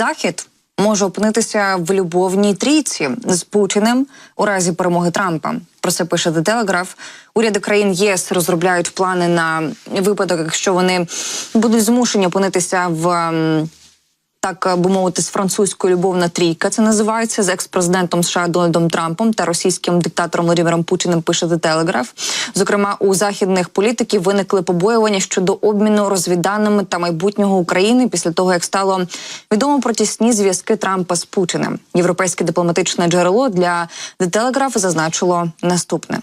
захід може опинитися в любовній трійці з Путіним у разі перемоги Трампа. Про це пише The Telegraph. Уряди країн ЄС розробляють плани на випадок, якщо вони будуть змушені опинитися в. Так би мовити, з французькою любовна трійка. Це називається з екс-президентом США Дональдом Трампом та російським диктатором Володимиром Путіним. Пише The Telegraph. Зокрема, у західних політиків виникли побоювання щодо обміну розвідданими та майбутнього України після того, як стало відомо про тісні зв'язки Трампа з Путіним. Європейське дипломатичне джерело для The Telegraph зазначило наступне.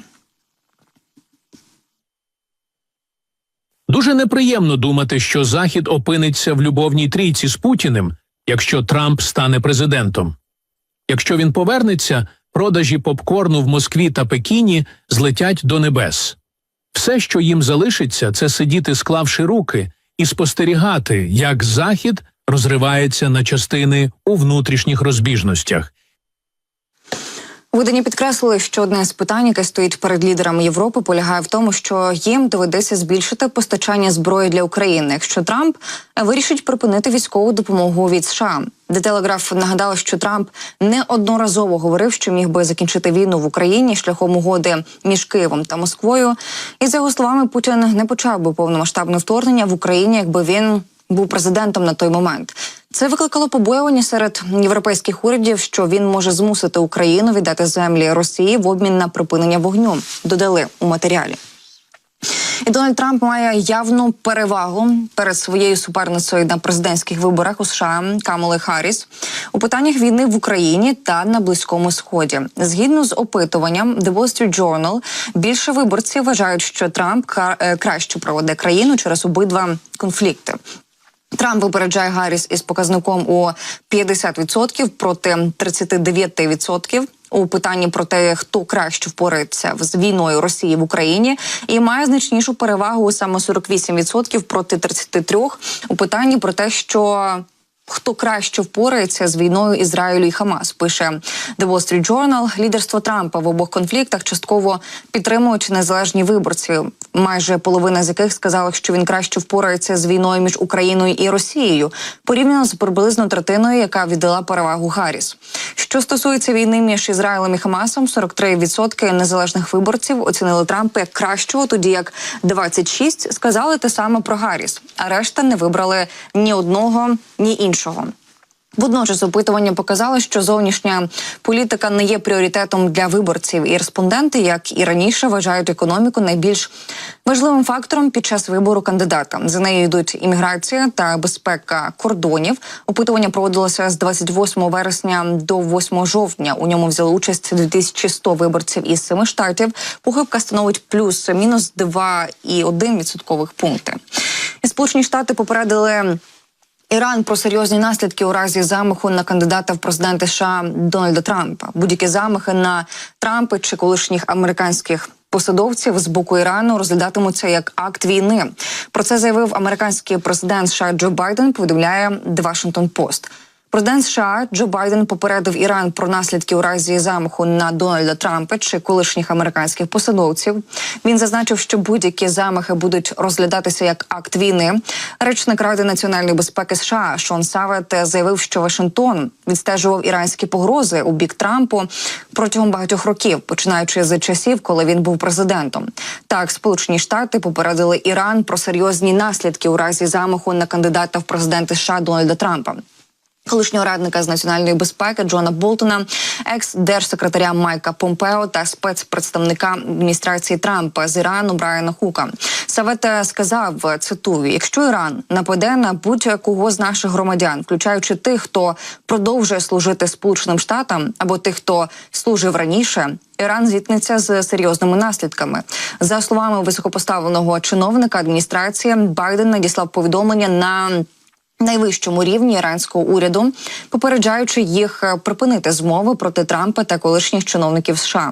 Дуже неприємно думати, що Захід опиниться в любовній трійці з Путіним, якщо Трамп стане президентом. Якщо він повернеться, продажі попкорну в Москві та Пекіні злетять до небес. Все, що їм залишиться, це сидіти, склавши руки, і спостерігати, як Захід розривається на частини у внутрішніх розбіжностях. Видані підкреслили, що одне з питань, яке стоїть перед лідерами Європи, полягає в тому, що їм доведеться збільшити постачання зброї для України, якщо Трамп вирішить припинити військову допомогу від США. Де Телеграф нагадала, що Трамп неодноразово говорив, що міг би закінчити війну в Україні шляхом угоди між Києвом та Москвою. І за його словами, Путін не почав би повномасштабне вторгнення в Україні, якби він був президентом на той момент. Це викликало побоювання серед європейських урядів, що він може змусити Україну віддати землі Росії в обмін на припинення вогню. Додали у матеріалі. І Дональд Трамп має явну перевагу перед своєю суперницею на президентських виборах у США Камали Харріс у питаннях війни в Україні та на близькому сході. Згідно з опитуванням The Wall Street Journal, більше виборців вважають, що Трамп е, краще проведе країну через обидва конфлікти. Трамп випереджає Гарріс із показником у 50% проти 39% у питанні про те, хто краще впорається з війною Росії в Україні, і має значнішу перевагу саме 48% проти 33% у питанні про те, що Хто краще впорається з війною Ізраїлю і Хамас? Пише The Wall Street Journal. Лідерство Трампа в обох конфліктах частково підтримують незалежні виборці, майже половина з яких сказала, що він краще впорається з війною між Україною і Росією, порівняно з приблизно третиною, яка віддала перевагу Гарріс. Що стосується війни між Ізраїлем і Хамасом, 43% незалежних виборців оцінили Трампа як кращого, тоді як 26% сказали те саме про Гарріс, а решта не вибрали ні одного, ні іншого. Водночас опитування показало, що зовнішня політика не є пріоритетом для виборців, і респонденти, як і раніше, вважають економіку найбільш важливим фактором під час вибору кандидата. За нею йдуть імміграція та безпека кордонів. Опитування проводилося з 28 вересня до 8 жовтня. У ньому взяли участь 2100 виборців із семи штатів. Похибка становить плюс-мінус 2,1 відсоткових пункти. І Сполучені Штати попередили. Іран про серйозні наслідки у разі замаху на кандидата в президенти США Дональда Трампа. Будь-які замахи на Трампа чи колишніх американських посадовців з боку Ірану розглядатимуться як акт війни. Про це заявив американський президент США Джо Байден. Повідомляє The Washington Post. Президент США Джо Байден попередив Іран про наслідки у разі замаху на Дональда Трампа чи колишніх американських посадовців. Він зазначив, що будь-які замахи будуть розглядатися як акт війни. Речник Ради національної безпеки США Шон Савет заявив, що Вашингтон відстежував іранські погрози у бік Трампу протягом багатьох років, починаючи з часів, коли він був президентом. Так, Сполучені Штати попередили Іран про серйозні наслідки у разі замаху на кандидата в президенти США Дональда Трампа. Колишнього радника з національної безпеки Джона Болтона, екс-держсекретаря Майка Помпео та спецпредставника адміністрації Трампа з Ірану Брайана Хука. Савета сказав: цитую: якщо Іран нападе на будь-кого з наших громадян, включаючи тих, хто продовжує служити Сполученим Штатам, або тих, хто служив раніше. Іран зіткнеться з серйозними наслідками. За словами високопоставленого чиновника адміністрації, Байден надіслав повідомлення на найвищому рівні іранського уряду, попереджаючи їх е, припинити змови проти Трампа та колишніх чиновників США.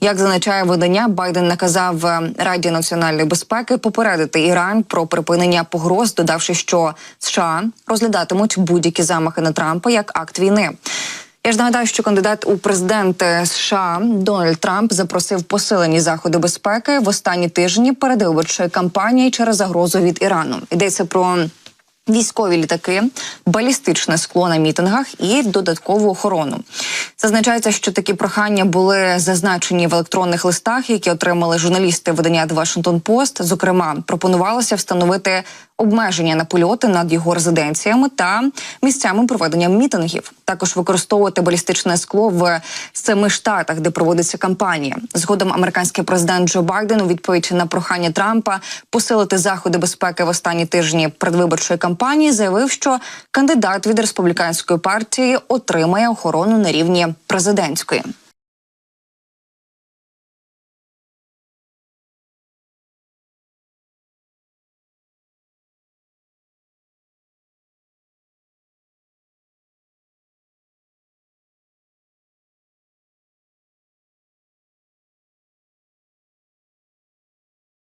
Як зазначає видання, Байден наказав е, Раді національної безпеки попередити Іран про припинення погроз, додавши, що США розглядатимуть будь-які замахи на Трампа як акт війни. Я ж нагадаю, що кандидат у президенти США Дональд Трамп запросив посилені заходи безпеки в останні тижні передвиборчої кампанії через загрозу від Ірану. Йдеться про Військові літаки, балістичне скло на мітингах і додаткову охорону. Зазначається, що такі прохання були зазначені в електронних листах, які отримали журналісти видання The Washington Post. Зокрема, пропонувалося встановити обмеження на польоти над його резиденціями та місцями проведення мітингів. Також використовувати балістичне скло в семи штатах, де проводиться кампанія. Згодом американський президент Джо Байден у відповідь на прохання Трампа посилити заходи безпеки в останні тижні предвиборчої кампанії заявив, що кандидат від республіканської партії отримає охорону на рівні президентської.